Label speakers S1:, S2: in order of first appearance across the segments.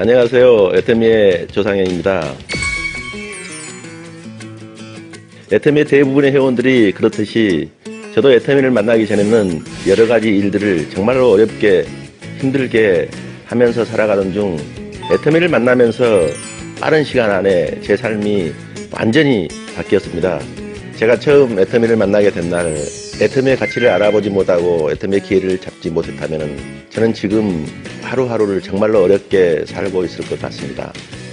S1: 안녕하세요. 에테미의 조상현입니다. 에테미 대부분의 회원들이 그렇듯이 저도 에테미를 만나기 전에는 여러 가지 일들을 정말로 어렵게 힘들게 하면서 살아가던 중 에테미를 만나면서 빠른 시간 안에 제 삶이 완전히 바뀌었습니다. 제가 처음 에테미를 만나게 된 날 에테미의 가치를 알아보지 못하고 에테미의 기회를 잡지 못했다면 저는 지금 하루하루를 정말로 어렵게 살고 있을 것 같습니다.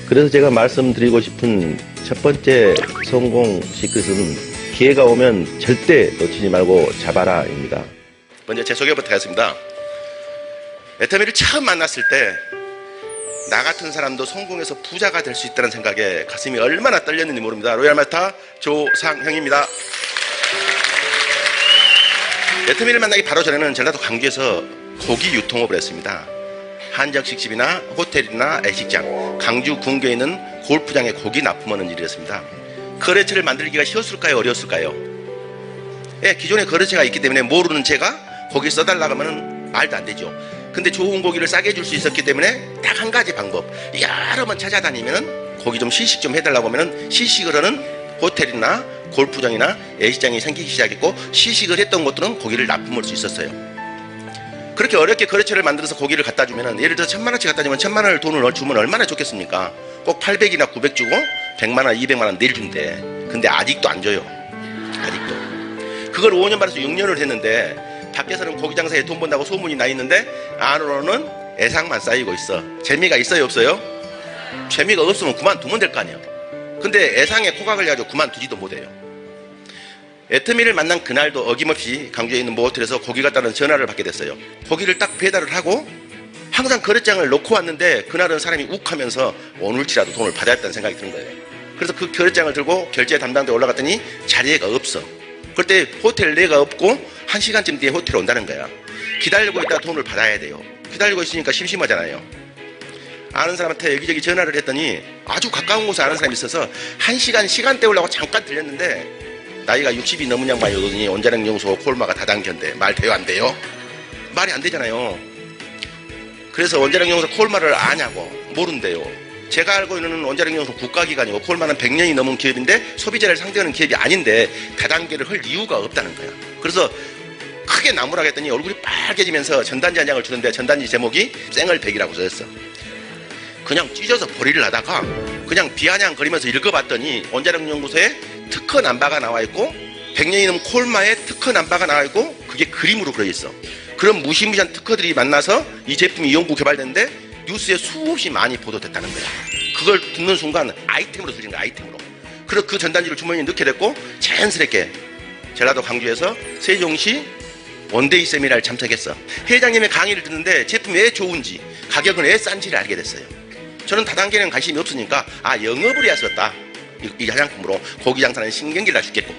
S1: 그래서 제가 말씀드리고 싶은 첫 번째 성공 시크릿은 기회가 오면 절대 놓치지 말고 잡아라입니다. 먼저 제 소개부터 하겠습니다. 에테미를 처음 만났을 때 나 같은 사람도 성공해서 부자가 될 수 있다는 생각에 가슴이 얼마나 떨렸는지 모릅니다. 로얄 마타 조상형입니다. 에트미를 만나기 바로 전에는 전라도 광주에서 고기 유통업을 했습니다. 한정식집이나 호텔이나 애식장, 광주 군교에 있는 골프장에 고기 납품하는 일이었습니다. 거래처를 만들기가 쉬웠을까요? 어려웠을까요? 예, 기존에 거래처가 있기 때문에 모르는 제가 고기 써달라고 하면 말도 안 되죠. 근데 좋은 고기를 싸게 줄 수 있었기 때문에 딱 한 가지 방법. 여러 번 찾아다니면은 고기 좀 시식 좀 해달라고 하면은 시식을 하는 호텔이나 골프장이나 애식장이 생기기 시작했고 시식을 했던 곳들은 고기를 납품할 수 있었어요. 그렇게 어렵게 거래처를 만들어서 고기를 갖다 주면은 예를 들어 천만 원치 갖다 주면 천만 원을 돈을 주면 얼마나 좋겠습니까? 꼭 800이나 900 주고 100만 원, 200만 원 내일 준대. 근데 아직도 안 줘요. 아직도. 그걸 5년 받아서 6년을 했는데 밖에서는 고기 장사에 돈 번다고 소문이 나 있는데 안으로는 애상만 쌓이고 있어. 재미가 있어요, 없어요? 재미가 없으면 그만두면 될 거 아니야. 근데 애상에 코가 걸려가지고 그만두지도 못해요. 애터미를 만난 그날도 어김없이 강주에 있는 모호텔에서 고기 갖다는 전화를 받게 됐어요. 고기를 딱 배달을 하고 항상 거래장을 놓고 왔는데 그날은 사람이 욱 하면서 오늘치라도 돈을 받아야 했다는 생각이 드는 거예요. 그래서 그 거래장을 들고 결제 담당대에 올라갔더니 자리가 없어. 그때 호텔 내가 없고 한 시간쯤 뒤에 호텔에 온다는 거야. 기다리고 있다 돈을 받아야 돼요. 기다리고 있으니까 심심하잖아요. 아는 사람한테 여기저기 전화를 했더니 아주 가까운 곳에 아는 사람이 있어서 한 시간 시간 때우려고 잠깐 들렸는데 나이가 60이 넘은 양반이 오더니 원자력 연구소 콜마가 다단계인데 말 돼요 안 돼요? 말이 안 되잖아요. 그래서 원자력 연구소 콜마를 아냐고 모른대요. 제가 알고 있는 원자력 연구소 국가기관이고 콜마는 100년이 넘은 기업인데 소비자를 상대하는 기업이 아닌데 다단계를 할 이유가 없다는 거야. 그래서 크게 나무라고 했더니 얼굴이 빨개지면서 전단지 한 장을 주는데 전단지 제목이 쌩얼백이라고 써있어. 그냥 찢어서 버리를 하다가 그냥 비아냥 거리면서 읽어봤더니 원자력 연구소에 특허 남바가 나와 있고 100년이 넘은 콜마에 특허 남바가 나와 있고 그게 그림으로 그려 있어. 그런 무시무시한 특허들이 만나서 이 제품이 연구 개발됐는데 뉴스에 수없이 많이 보도됐다는 거야. 그걸 듣는 순간 아이템으로 들린 거야, 아이템으로. 그래서 그 전단지를 주머니에 넣게 됐고 자연스럽게 전라도 광주에서 세종시 원데이 세미나를 참석했어. 회장님의 강의를 듣는데 제품이 왜 좋은지, 가격은 왜 싼지를 알게 됐어요. 저는 다단계는 관심이 없으니까 아 영업을 해야 썼다. 이, 이 화장품으로 고기 장사는 할수 있겠고.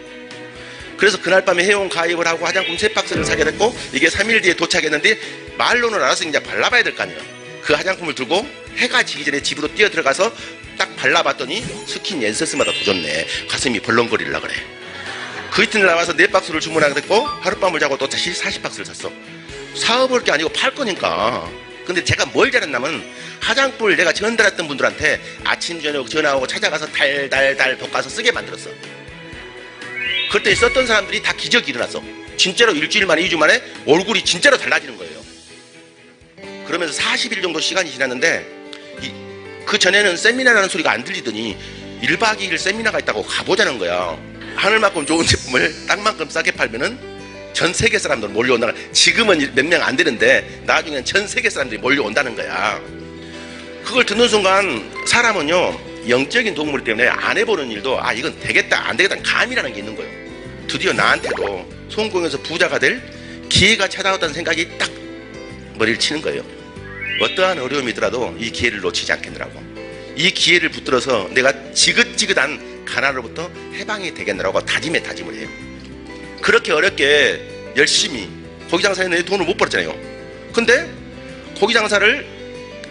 S1: 그래서 그날 밤에 회원 가입을 하고 화장품 세 박스를 사게 됐고 이게 3일 뒤에 도착했는데 말로는 알아서 이제 발라봐야 될 거 아니에요. 그 화장품을 들고 해가 지기 전에 집으로 뛰어 들어가서 딱 발라봤더니 스킨 옌세스마다 더 좋네. 가슴이 벌렁거리려 그래. 그 이튿날 나와서 네 박스를 주문하게 됐고 하룻밤을 자고 또 다시 40박스를 샀어. 사업할 게 아니고 팔 거니까. 근데 제가 뭘 잘했냐면 화장품을 내가 전달했던 분들한테 아침 저녁 전화하고 찾아가서 달달달 볶아서 쓰게 만들었어. 그때 썼던 사람들이 다 기적이 일어났어. 진짜로 일주일 만에, 2주 만에 얼굴이 진짜로 달라지는 거예요. 그러면서 40일 정도 시간이 지났는데, 이, 그 전에는 세미나라는 소리가 안 들리더니 1박 2일 세미나가 있다고 가보자는 거야. 하늘만큼 좋은 제품을 땅만큼 싸게 팔면은 전 세계 사람들 몰려온다는 거야. 지금은 몇 명 안 되는데 나중에는 전 세계 사람들이 몰려온다는 거야. 그걸 듣는 순간 사람은요 영적인 동물 때문에 안 해보는 일도 아 이건 되겠다 안 되겠다 감이라는 게 있는 거예요. 드디어 나한테도 성공해서 부자가 될 기회가 찾아왔다는 생각이 딱 머리를 치는 거예요. 어떠한 어려움이더라도 이 기회를 놓치지 않겠느라고. 이 기회를 붙들어서 내가 지긋지긋한 가난으로부터 해방이 되겠느라고 다짐에 다짐을 해요. 그렇게 어렵게 열심히 고기 장사에 돈을 못 벌었잖아요. 근데 고기 장사를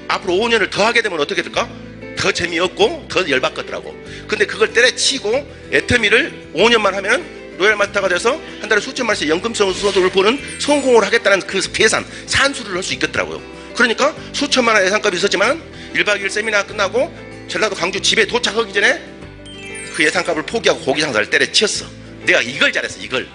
S1: 앞으로 5년을 더 하게 되면 어떻게 될까? 더 재미없고 더 열받겠더라고. 근데 그걸 때려치고 애터미를 5년만 하면 로얄 마타가 돼서 한 달에 수천만 원씩 연금성 수도를 보는 성공을 하겠다는 그 계산, 산수를 할 수 있겠더라고요. 그러니까 수천만 원 예상값이 있었지만 1박 2일 세미나 끝나고 전라도 광주 집에 도착하기 전에 그 예상값을 포기하고 고기 장사를 때려치웠어. 내가 이걸 잘했어, 이걸.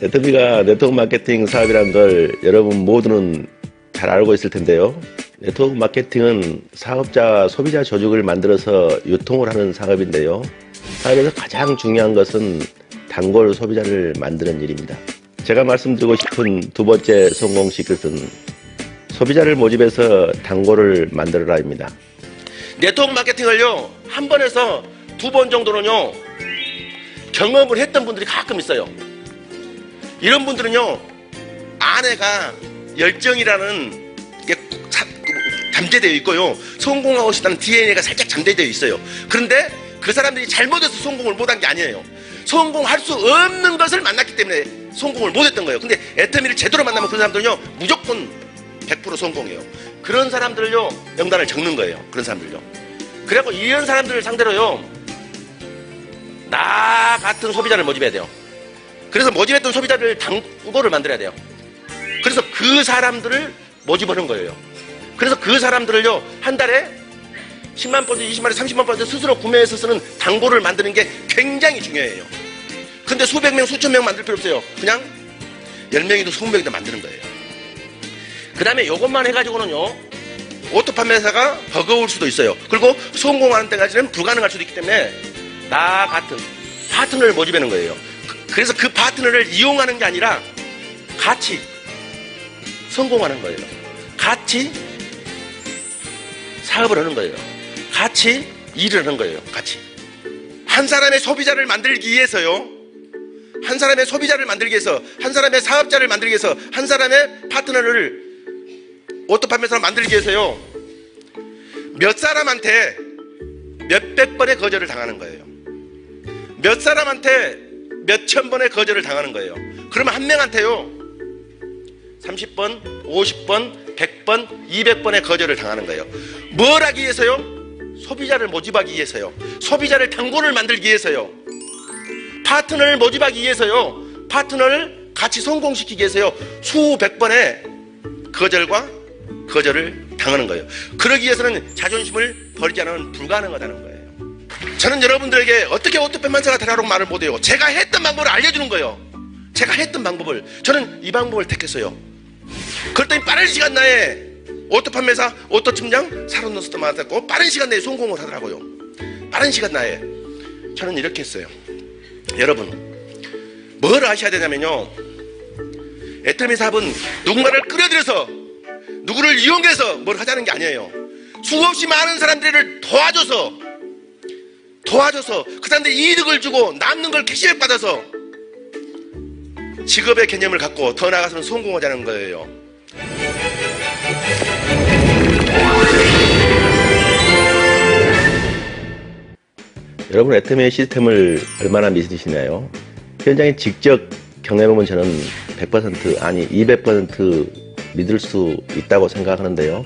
S2: 네트비가 네트워크 마케팅 사업이란 걸 여러분 모두는 잘 알고 있을 텐데요. 네트워크 마케팅은 사업자, 소비자 조직을 만들어서 유통을 하는 사업인데요. 사업에서 가장 중요한 것은 단골 소비자를 만드는 일입니다. 제가 말씀드리고 싶은 두 번째 성공 시크릿은 소비자를 모집해서 단골을 만들어라입니다.
S1: 네트워크 마케팅을요, 한 번에서 두 번 정도는요, 경험을 했던 분들이 가끔 있어요. 이런 분들은요, 아내가 열정이라는 게 사- 잠재되어 있고요, 성공하고 싶다는 DNA가 살짝 잠재되어 있어요. 그런데 그 사람들이 잘못해서 성공을 못한 게 아니에요. 성공할 수 없는 것을 만났기 때문에 성공을 못했던 거예요. 근데 애터미를 제대로 만나면 그 사람들은요, 무조건 100% 성공해요. 그런 사람들을요, 명단을 적는 거예요. 그런 사람들요. 그래갖고 이런 사람들을 상대로요, 나 같은 소비자를 모집해야 돼요. 그래서 모집했던 소비자를 단골을 만들어야 돼요. 그래서 그 사람들을 모집하는 거예요. 그래서 그 사람들을요, 한 달에 10만 번째, 20만 원, 30만 번째 스스로 구매해서 쓰는 단골을 만드는 게 굉장히 중요해요. 근데 수백 명, 수천 명 만들 필요 없어요. 그냥 10명이도 20명이도 만드는 거예요. 그 다음에 이것만 해가지고는요, 오토 판매사가 버거울 수도 있어요. 그리고 성공하는 때까지는 불가능할 수도 있기 때문에 나 같은 파트너를 모집하는 거예요. 그- 그래서 그 파트너를 이용하는 게 아니라 같이 성공하는 거예요. 같이 사업을 하는 거예요. 같이 일을 하는 거예요. 같이. 한 사람의 소비자를 만들기 위해서요. 한 사람의 소비자를 만들기 위해서, 한 사람의 사업자를 만들기 위해서, 한 사람의 파트너를 오토 판매사를 만들기 위해서요. 몇 사람한테 몇백 번의 거절을 당하는 거예요. 몇 사람한테 몇천 번의 거절을 당하는 거예요. 그러면 한 명한테요. 30번, 50번, 100번, 200번의 거절을 당하는 거예요. 뭘 하기 위해서요? 소비자를 모집하기 위해서요. 소비자를 단골을 만들기 위해서요. 파트너를 모집하기 위해서요. 파트너를 같이 성공시키기 위해서요. 수백 번의 거절과 거절을 당하는 거예요. 그러기 위해서는 자존심을 버리지 않으면 불가능하다는 거예요. 저는 여러분들에게 어떻게 오토팬 만사가 되라고 말을 못해요. 제가 했던 방법을 알려주는 거예요. 제가 했던 방법을 저는 이 방법을 택했어요. 그랬더니 빠른 시간 내에 오토 판매사, 오토 팀장, 사론노스도 맞았고 빠른 시간 내에 성공을 하더라고요. 빠른 시간 내에 저는 이렇게 했어요. 여러분, 뭘 아셔야 되냐면요. 애터미 사업은 누군가를 끌어들여서 누구를 이용해서 뭘 하자는 게 아니에요. 수없이 많은 사람들을 도와줘서 도와줘서 그 사람들이 이득을 주고 남는 걸 캐시백 받아서 직업의 개념을 갖고 더 나아가서는 성공하자는 거예요.
S2: 여러분 애터미의 시스템을 얼마나 믿으시나요? 현장에 직접 경험해보면 저는 100% 아니 200% 믿을 수 있다고 생각하는데요.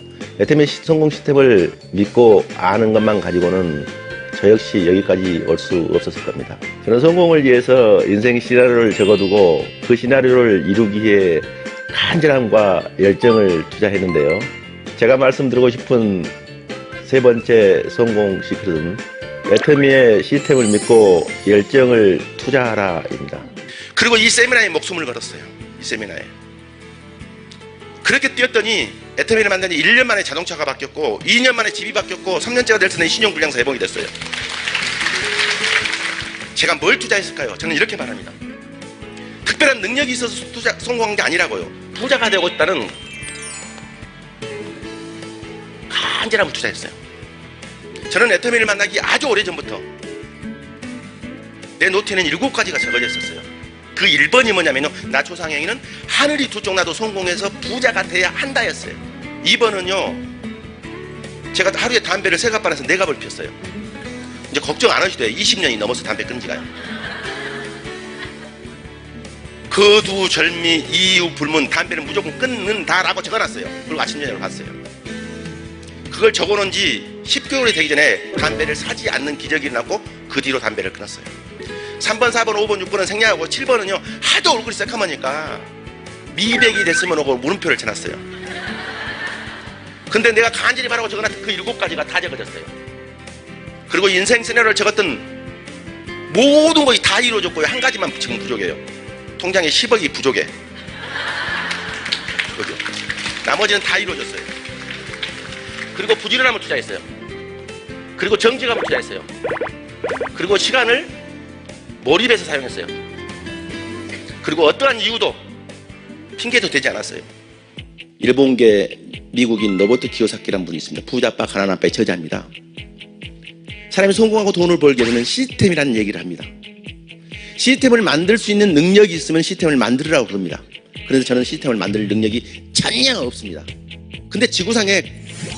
S2: 시- 성공 시스템을 믿고 아는 것만 가지고는 저 역시 여기까지 올 수 없었을 겁니다. 저는 성공을 위해서 인생 시나리오를 적어두고 그 시나리오를 이루기 위해 간절함과 열정을 투자했는데요. 제가 말씀드리고 싶은 세 번째 성공 시크릿은 애터미의 시스템을 믿고 열정을 투자하라입니다.
S1: 그리고 이 세미나에 목숨을 걸었어요. 이 세미나에. 그렇게 뛰었더니 애터미를 만나니 1년 만에 자동차가 바뀌었고 2년 만에 집이 바뀌었고 3년째가 될 때는 신용불량사 해봉이 됐어요. 제가 뭘 투자했을까요? 저는 이렇게 말합니다. 특별한 능력이 있어서 투자, 성공한 게 아니라고요. 부자가 되고 싶다는 간절함을 투자했어요. 저는 애터미를 만나기 아주 오래전부터 내 노트에는 일곱 가지가 적어져 있었어요. 그 1번이 뭐냐면요. 나 조상행위는 하늘이 두 쪽 나도 성공해서 부자가 돼야 한다였어요. 2번은요. 제가 하루에 담배를 세 갑반에서 네 갑을 피웠어요. 이제 걱정 안 하셔도 돼요. 20년이 넘어서 담배 끊은 지가요. 거두 절미 이유 불문 담배는 무조건 끊는다라고 적어놨어요. 그리고 아침 저녁을 봤어요. 그걸 적어놓은 지 10개월이 되기 전에 담배를 사지 않는 기적이 일어났고 그 뒤로 담배를 끊었어요. 3번, 4번, 5번, 6번은 생략하고 7번은요 하도 얼굴이 새카마니까 미백이 됐으면 하고 물음표를 쳐놨어요. 근데 내가 간절히 바라고 적어놨던 그 일곱 가지가 다 적어졌어요. 그리고 인생 시나리오를 적었던 모든 것이 다 이루어졌고요. 한 가지만 지금 부족해요. 통장에 10억이 부족해. 그죠? 나머지는 다 이루어졌어요. 그리고 부지런함을 투자했어요. 그리고 정직함을 투자했어요. 그리고 시간을 몰입해서 사용했어요. 그리고 어떠한 이유도 핑계도 되지 않았어요. 일본계 미국인 로버트 키요사키라는 분이 있습니다. 부자 아빠, 가난 아빠의 저자입니다. 사람이 성공하고 돈을 벌게 되면 시스템이라는 얘기를 합니다. 시스템을 만들 수 있는 능력이 있으면 시스템을 만들으라고 그럽니다. 그래서 저는 시스템을 만들 능력이 전혀 없습니다. 근데 지구상에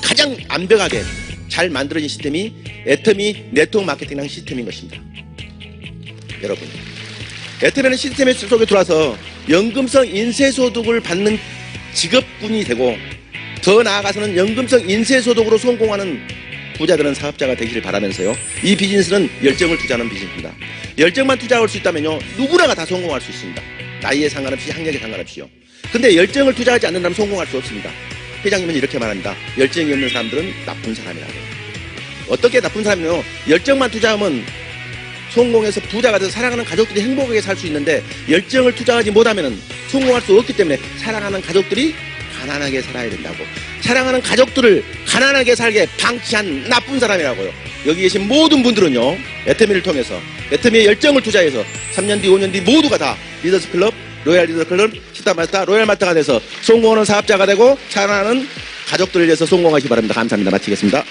S1: 가장 완벽하게 잘 만들어진 시스템이 애터미 네트워크 마케팅이라는 시스템인 것입니다. 여러분. 애터미는 시스템의 속에 들어와서 연금성 인쇄소득을 받는 직업군이 되고 더 나아가서는 연금성 인쇄소득으로 성공하는 부자들은 사업자가 되기를 바라면서요. 이 비즈니스는 열정을 투자하는 비즈니스입니다. 열정만 투자할 수 있다면요. 누구나가 다 성공할 수 있습니다. 나이에 상관없이 학력에 상관없이요. 근데 열정을 투자하지 않는다면 성공할 수 없습니다. 회장님은 이렇게 말합니다. 열정이 없는 사람들은 나쁜 사람이라고. 어떻게 나쁜 사람이요? 열정만 투자하면 성공해서 부자가 돼서 사랑하는 가족들이 행복하게 살 수 있는데 열정을 투자하지 못하면 성공할 수 없기 때문에 사랑하는 가족들이 가난하게 살아야 된다고. 사랑하는 가족들을 가난하게 살게 방치한 나쁜 사람이라고요. 여기 계신 모든 분들은요, 애터미를 통해서 애터미의 열정을 투자해서 3년 뒤, 5년 뒤 모두가 다 리더스 클럽, 로얄 리더스 클럽, 시타마스타, 로얄 마스터가 돼서 성공하는 사업자가 되고 사랑하는 가족들을 위해서 성공하시기 바랍니다. 감사합니다. 마치겠습니다.